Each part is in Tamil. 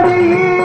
சரஸ்வதியே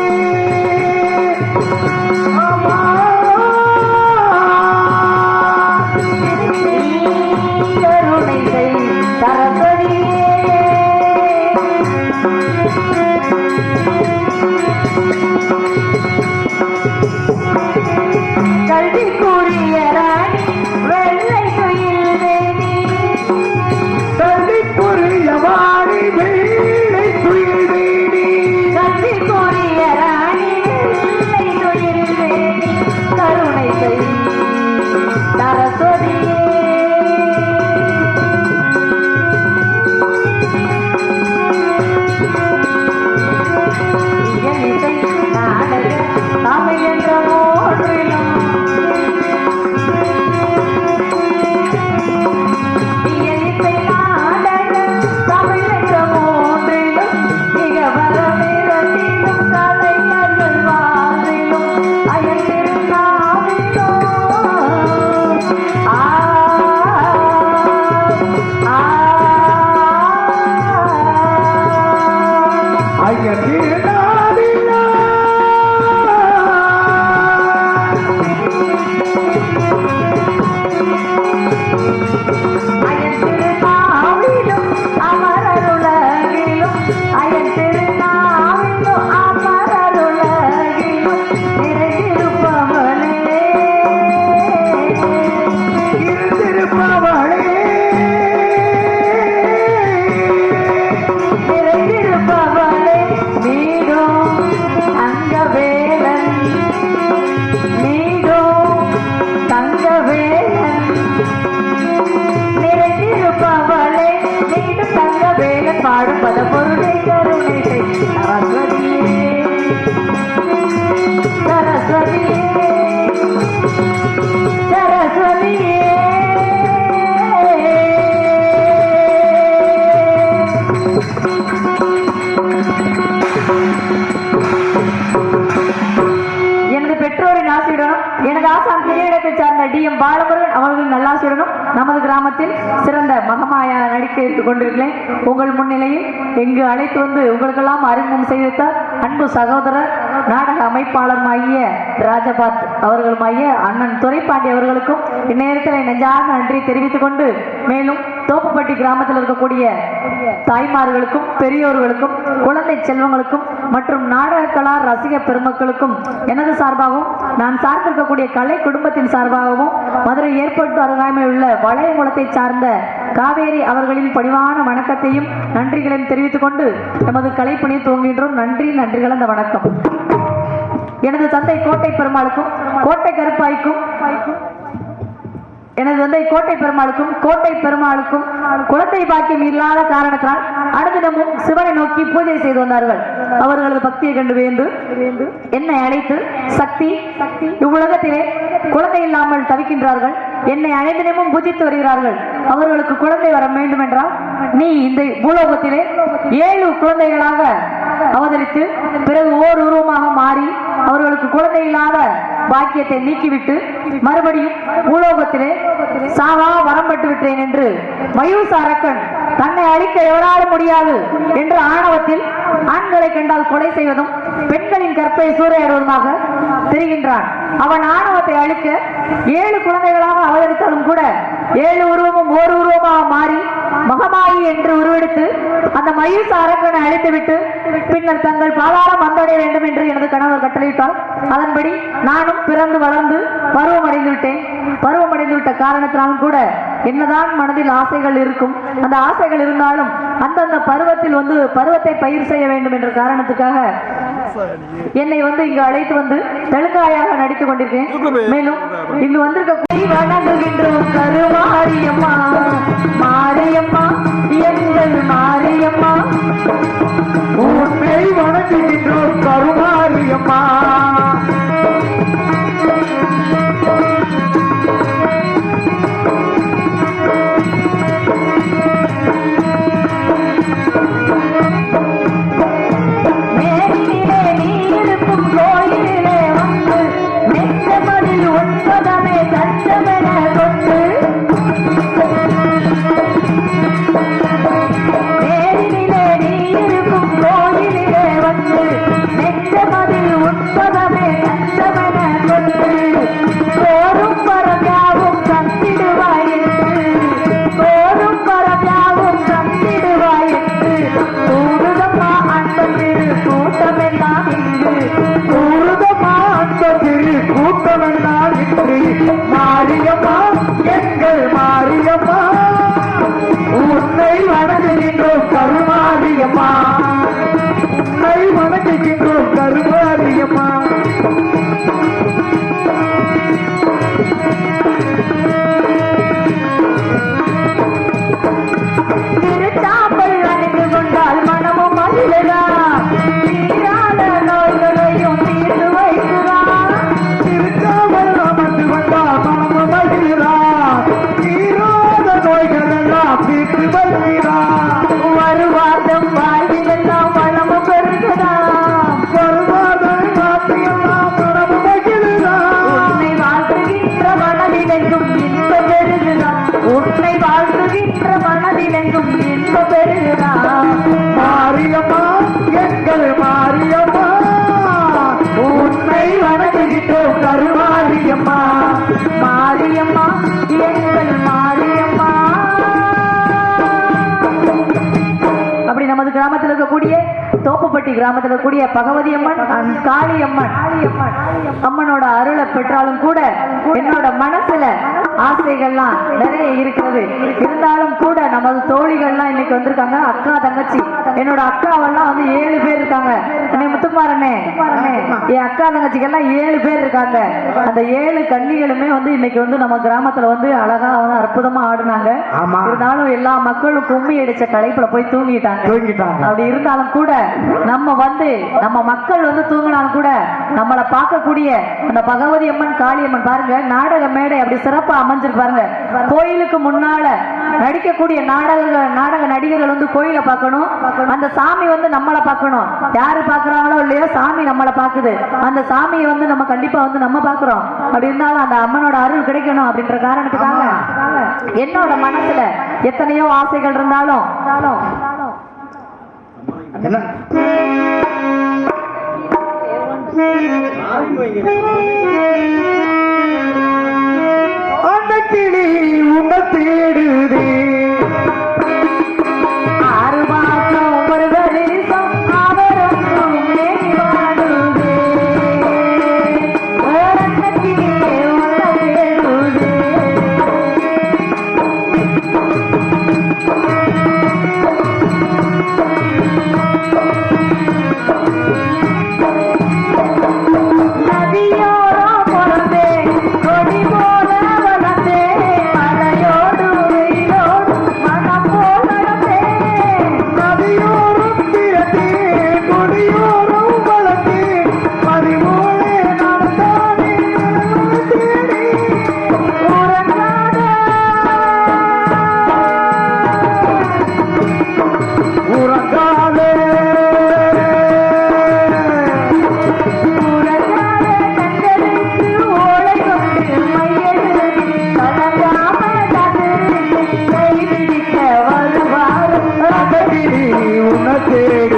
கேட்டுக் கொண்டிருக்கிறேன். உங்கள் முன்னிலையில் இங்கு அழைத்து வந்து உங்களுக்கெல்லாம் அறிமுகம் செய்த அன்பு சகோதரர் நாடக அமைப்பாளருமாகிய ராஜபாத் அவர்களுமாகிய அண்ணன் துரைப்பாண்டி அவர்களுக்கும் இந்நேரத்தில் நெஞ்சாக நன்றி தெரிவித்துக் கொண்டு மேலும் தோப்புப்பட்டி கிராமத்தில் இருக்கக்கூடிய தாய்மார்களுக்கும் பெரியோர்களுக்கும் குழந்தை செல்வங்களுக்கும் மற்றும் நாடக கலா ரசிக பெருமக்களுக்கும் எனது சார்பாகவும் நான் சார்ந்திருக்கக்கூடிய கலை குடும்பத்தின் சார்பாகவும் மதுரை ஏற்பட்டு அருகாமையில் உள்ள வளையங்குளத்தை சார்ந்த காவேரி அவர்களின் பணிவான வணக்கத்தையும் நன்றிகளையும் தெரிவித்துக் கொண்டு நமது கலைப்பணியை துவங்குகின்றோம். நன்றி நன்றி கலந்த வணக்கம். எனது தந்தை கோட்டை பெருமாளுக்கும் கோட்டை கருப்பாய்க்கும் எனது தந்தை கோட்டை பெருமாளுக்கும் கோட்டை பெருமாளுக்கும் குழந்தை பாக்கியம் இல்லாத காரணத்தால் அனுதினமும் சிவனை நோக்கி பூஜை செய்து வந்தார்கள். அவர்களது பக்தியை கண்டு வேந்து என்னை அழைத்து சக்தி சக்தி இவ்வுலகத்திலே குழந்தை இல்லாமல் தவிக்கின்றார்கள். என்னை அனைதினமும் பூஜித்து வருகிறார்கள். அவர்களுக்கு குழந்தை வர வேண்டும் என்றால் நீ இந்த பூலோகத்திலே ஏழு குழந்தைகளாக அவதரித்து பிறகு ஓர் உருவமாக மாறி அவர்களுக்கு குழந்தை இல்லாத பாக்கியத்தை நீக்கிவிட்டு மறுபடியும் பூலோகத்திலே சாவா வரம் விட்டேன் என்று மயூச அரக்கன் தன்னை அழிக்க எவராலும் முடியாது என்று ஆணவத்தில் ஆண்களை கண்டால் கொலை செய்வதும் பெண்களின் கற்பை சூறையாடுவதுமாக தெரிகின்றான். அவன் ஆணவத்தை அழிக்க ஏழு குழந்தைகளாக அவதரித்தாலும் கூட ஏழு உருவமும் ஓர் உருவமாக மாறி மகமாயி என்று உருவெடுத்து அந்த மயூச அரக்கனை அழித்துவிட்டு பின்னர் தங்கள் பாதாரம் வந்தடைய வேண்டும் என்று எனது கணவர் கட்டளையிட்டார். அதன்படி நானும் பிறந்து வளர்ந்து பருவம் அடைந்து விட்டேன். பருவம் அடைந்து விட்ட காரணத்தினாலும் கூட என்னதான் மனதில் ஆசைகள் இருக்கும் அந்த ஆசைகள் இருந்தாலும் அந்தந்த பருவத்தில் வந்து பருவத்தை பயிர் செய்ய வேண்டும் என்ற காரணத்துக்காக என்னை வந்து இங்கு அழைத்து வந்து தெலுங்காயாக நடித்துக் கொண்டிருக்கேன். மேலும் இங்கு வந்திருக்க வணங்குகின்றோம் கருமாரியம்மா மாரியம்மா எங்கள் மாரியம்மா திரு கூட்டமெல்லாம் இன்று மாரியம்மா எங்கள் மாரியம்மா உன்னை வணங்குகின்றோம் கருமாரியம்மா. உன்னை வணங்கு மனதிலெங்கும் இன்ப மாரியம்மா எங்கள் மாரியம்மா உன்னை வணங்குகின்றோம் கருமாரியம்மா. மாரியம்மா எங்கள் மாரியம்மா. அப்படி நமது கிராமத்தில் இருக்கக்கூடிய தோப்புப்பட்டி கிராமத்தில் இருக்கக்கூடிய பகவதி அம்மன் காளியம்மன் அம்மனோட அருளை பெற்றாலும் கூட என்னோட மனசுல ஆசைகள்லாம் நிறைய இருக்கிறது. இருந்தாலும் கூட நமது தோழிகள்லாம் இன்னைக்கு வந்திருக்காங்க. அக்கா தங்கச்சி. என்னோட அக்காவெல்லாம் வந்து ஏழு பேர் இருக்காங்க. அண்ணே முத்துக்குமாரண்ணே என் அக்கா தங்கச்சிக்கெல்லாம் ஏழு பேர் இருக்காங்க. அந்த ஏழு கன்னிகளுமே வந்து இன்னைக்கு வந்து நம்ம கிராமத்துல வந்து அழகா வந்து அற்புதமா ஆடுனாங்க. இருந்தாலும் எல்லா மக்களும் கும்மி அடிச்ச களைப்புல போய் தூங்கிட்டாங்க. தூங்கிட்டாங்க. அப்படி இருந்தாலும் கூட நம்ம வந்து நம்ம மக்கள் வந்து தூங்கினாலும் கூட நம்மளை பார்க்கக்கூடிய அந்த பகவதி அம்மன் காளியம்மன் பாருங்க நாடக மேடை அப்படி சிறப்பா அமைஞ்சிருக்கு பாருங்க. கோயிலுக்கு முன்னால நடிக்கக்கூடிய நாடக நாடக நடிகர்கள் வந்து கோயிலை பார்க்கணும். அந்த சாமி வந்து நம்மளை பார்க்கணும். யாரு பார்க்கறாங்களோ இல்லையோ சாமி நம்மளை பார்க்குது. அந்த சாமியை வந்து நம்ம கண்டிப்பா வந்து நம்ம பார்க்கிறோம். அப்படி இருந்தாலும் அந்த அம்மனோட அருள் கிடைக்கணும் அப்படின்ற காரணத்துக்காக என்னோட மனசுல எத்தனையோ ஆசைகள் இருந்தாலும் என்ன? அந்த கிளி உன்னை தேடுதே. உன்னை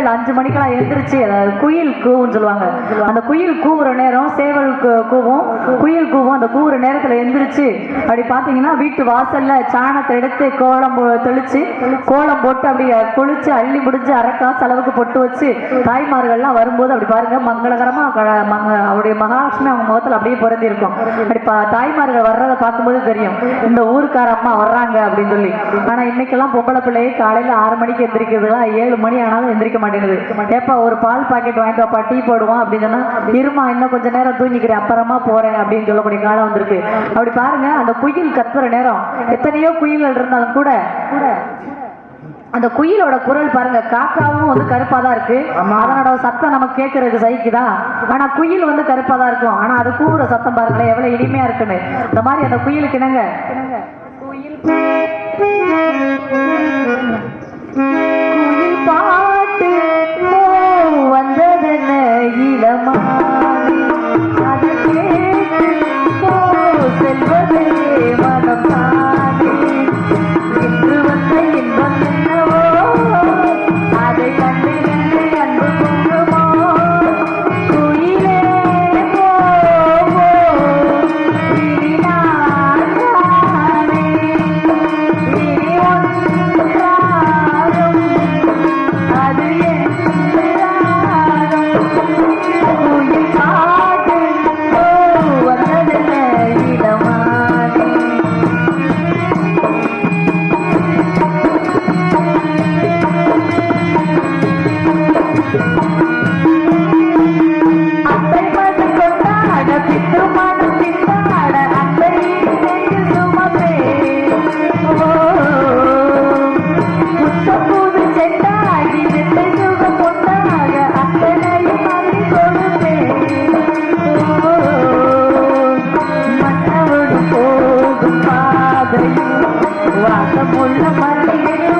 காலையில் அஞ்சு மணிக்கெல்லாம் கூவும்னு சொல்லுவாங்க. அந்த குயில் கூவுற நேரம் சேவல் கூவும். குயில் கூவும் அந்த கூவுற நேரத்துல எந்திரிச்சு அப்படி பாத்தீங்கன்னா வீட்டு வாசல்ல சாணத்தை எடுத்து கோலம் தெளிச்சு கோலம் போட்டு அப்படி குளிச்சு அள்ளி முடிஞ்சு அரைக்காசு செலவுக்கு பொட்டு வச்சு தாய்மார்கள்லாம் வரும்போது அப்படி பாருங்க மங்களகரமா மங்க- அவருடைய மகாலட்சுமி அவங்க முகத்துல அப்படியே பிறந்திருக்கும் இருக்கும் அப்படி தாய்மார்கள் வர்றதை பார்க்கும்போது தெரியும். இந்த ஊருக்கார அம்மா வர்றாங்க அப்படின்னு சொல்லி. ஆனா இன்னைக்கெல்லாம் பொம்பளை பிள்ளையை காலையில ஆறு மணிக்கு எந்திரிக்கிறதுலாம் ஏழு மணி ஆனாலும் எந்திரிக்க மாட்டேங்குது. ஏப்பா ஒரு பால் பாக்கெட் வாங்கிட்டு வாப்பா டீ போடுவோம் அப்படின்னு சொன்னா இருமா இன்னும் கொஞ்ச நேரம் தூங்கிக்கிறேன் அப்புறமா போறேன் அப்படின்னு சொல்லக்கூடிய காலம் வந்திருக்கு. அப்படி பாருங்க அந்த குயில் கத்துற நேரம் எத்தனையோ குயில்கள் இருந்தாலும் கூட அந்த குயிலோட குரல் பாருங்க காக்காவும் வந்து கருப்பா தான் இருக்கு. அதனோட சத்தம் நமக்கு கேட்கறதுக்கு சகிக்குதா? ஆனா குயில் வந்து கருப்பா தான் இருக்கும். ஆனா அது கூவுற சத்தம் பாருங்களேன் எவ்வளவு இனிமையா இருக்குன்னு. இந்த மாதிரி அந்த குயிலுக்கு என்னங்க? குயில் பாட்டு वाट बोलणं पाहिजे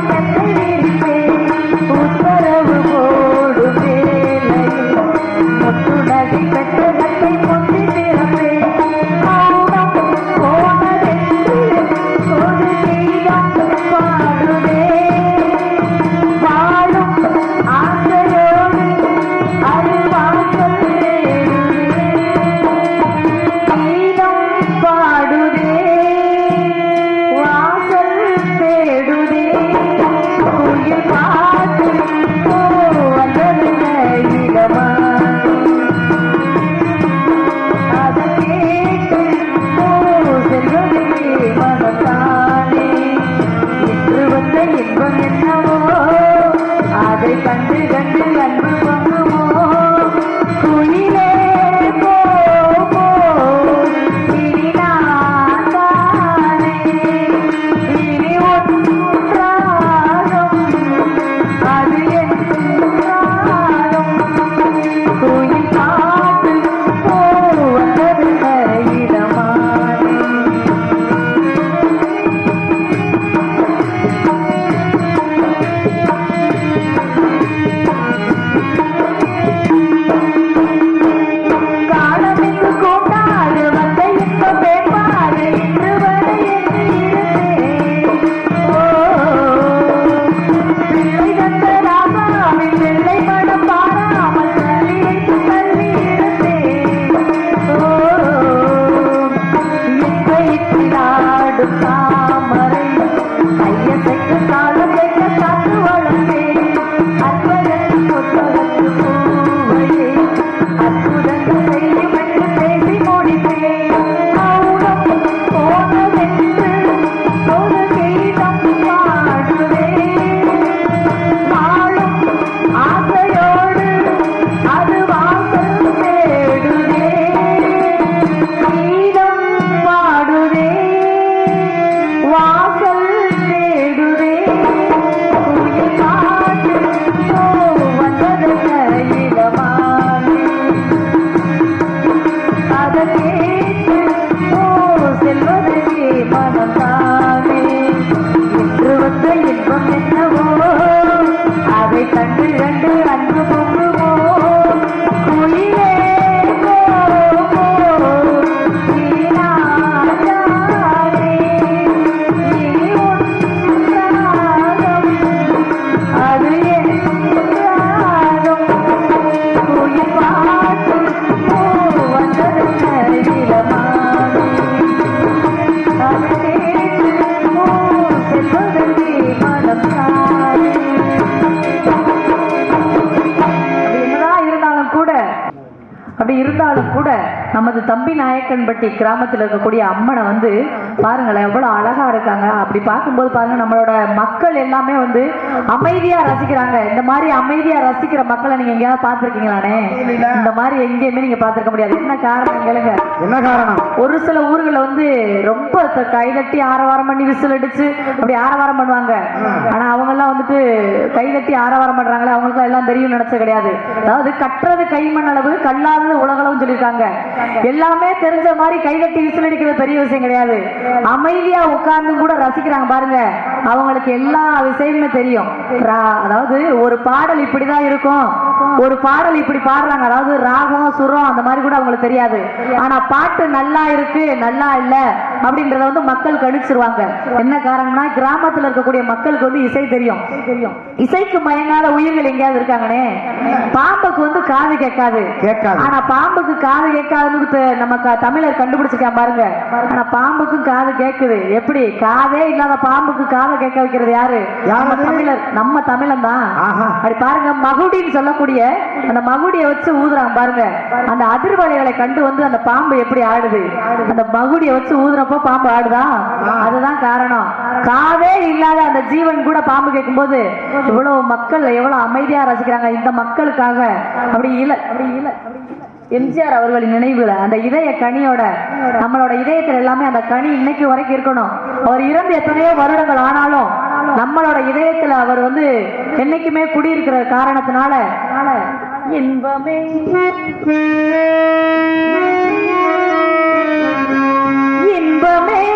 வந்த என்னவோ அதை கண்டு கண்டு அன்பு பொங்குமோ Bye. தம்பி நாயக்கன்பட்டி கிராமத்தில் இருக்கக்கூடிய அம்மனை வந்து பாருங்களேன் எவ்வளோ அழகா இருக்காங்க. அப்படி பார்க்கும்போது பாருங்கள் நம்மளோட மக்கள் எல்லாமே வந்து அமைதியா ரசிக்கிறாங்க. இந்த மாதிரி அமைதியா ரசிக்கிற மக்களை நீங்க எங்கேயாவது பார்த்திருக்கீங்களானே இந்த மாதிரி எங்கேயுமே நீங்க பார்த்திருக்க முடியாது. என்ன காரணம் கேளுங்க. என்ன காரணம்? ஒரு சில ஊர்களில் வந்து ரொம்ப கைதட்டி ஆரவாரம் பண்ணி விசில் அடிச்சு அப்படி ஆரவாரம் பண்ணுவாங்க. ஆனா அவங்க எல்லாம் வந்துட்டு கைதட்டி ஆரவாரம் பண்றாங்களே அவங்களுக்கு எல்லாம் தெரியும் நினைச்ச கிடையாது. அதாவது கட்டுறது கைமண் அளவு கல்லாதது உலகளவும் சொல்லியிருக்காங்க. எல்லாமே தெரிஞ்ச மாதிரி கைதட்டி விசில் அடிக்கிறது பெரிய விஷயம் கிடையாது. அமைதியா உட்கார்ந்து கூட ரசிக்கிறாங்க பாருங்க. அவங்களுக்கு எல்லா விஷயமுமே தெரியும். ரா- அதாவது ஒரு பாடல் இப்படிதான் இருக்கும். ஒரு பாடல் இப்படி பாடுறாங்க. அதாவது ராகம் சுரம் அந்த மாதிரி கூட அவங்களுக்கு தெரியாது. ஆனா பாட்டு நல்லா இருக்கு நல்லா இல்ல அப்படின்றத வந்து மக்கள் கணிச்சிருவாங்க. என்ன காரணம்னா கிராமத்துல இருக்கக்கூடிய மக்களுக்கு வந்து இசை தெரியும். தெரியும் இசைக்கு மயங்காத உயிர்கள் எங்கேயாவது இருக்காங்கனே? பாம்புக்கு வந்து காது கேட்காது. கேட்காது. ஆனா பாம்புக்கு காது கேட்காதுன்னு நம்ம தமிழர் கண்டுபிடிச்சிருக்கான் பாருங்க. ஆனா பாம்புக்கும் காது கேக்குது எப்படி? காதே இல்லாத பாம்புக்கு காதை கேட்க வைக்கிறது யாரு? அது? தமிழர் நம்ம தமிழன் தான். அப்படி பாருங்க மகுடின்னு சொல்லக்கூடிய அந்த மகுடியை வச்சு ஊதுறாங்க பாருங்க. அந்த அதிர்வலைகளை கண்டு வந்து அந்த பாம்பு எப்படி ஆடுது? அந்த மகுடியை வச்சு ஊதுறப்போ பாம்பு ஆடுதா? அதுதான் காரணம். காதே இல்லாத அந்த ஜீவன் கூட பாம்பு கேட்கும்போது இவ்வளவு மக்கள் எவ்வளவு அமைதியா ரசிக்கிறாங்க. இந்த மக்களுக்காக. அப்படி இல்ல அப்படி இல்ல எம்ஜிஆர் அவர்களின் நினைவுல அந்த இதய கனியோட நம்மளோட இதயத்துல எல்லாமே அந்த கனி இன்னைக்கு வரைக்கும் இருக்கணும். அவர் இறந்து எத்தனையோ வருடங்கள் ஆனாலும் நம்மளோட இதயத்துல அவர் வந்து என்னைக்குமே குடியிருக்கிற காரணத்தினால. இன்பமே. இன்பமே.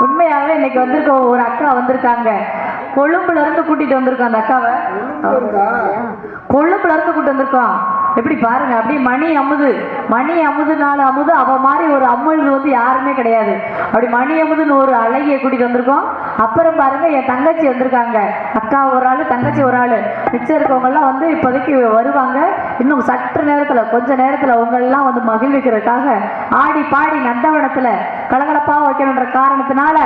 உண்மையாவே இன்னைக்கு வந்திருக்க ஒரு அக்கா வந்திருக்காங்க. கொழும்புல இருந்து கூட்டிட்டு வந்திருக்கோம் அந்த அக்காவை. கொழும்புல இருந்து கூட்டிட்டு வந்திருக்கோம். எப்படி பாருங்க அப்படியே மணி அமுது. மணி அமுது நாலு அமுது அவ மாதிரி ஒரு அம்முது வந்து யாருமே கிடையாது. அப்படி மணி அமுதுன்னு ஒரு அழகிய கூட்டிட்டு வந்திருக்கோம். அப்புறம் பாருங்க என் தங்கச்சி வந்திருக்காங்க. அக்கா ஒரு ஆளு தங்கச்சி ஒரு ஆளு. மிச்சம் இருக்கவங்க எல்லாம் வந்து இப்போதைக்கு வருவாங்க. இன்னும் சற்று நேரத்துல கொஞ்ச நேரத்துல உங்க எல்லாம் வந்து மகிழ்விக்கிறதுக்காக ஆடி பாடி நந்தவனத்தில் கலகலப்பா வைக்கணுன்ற காரணத்தினால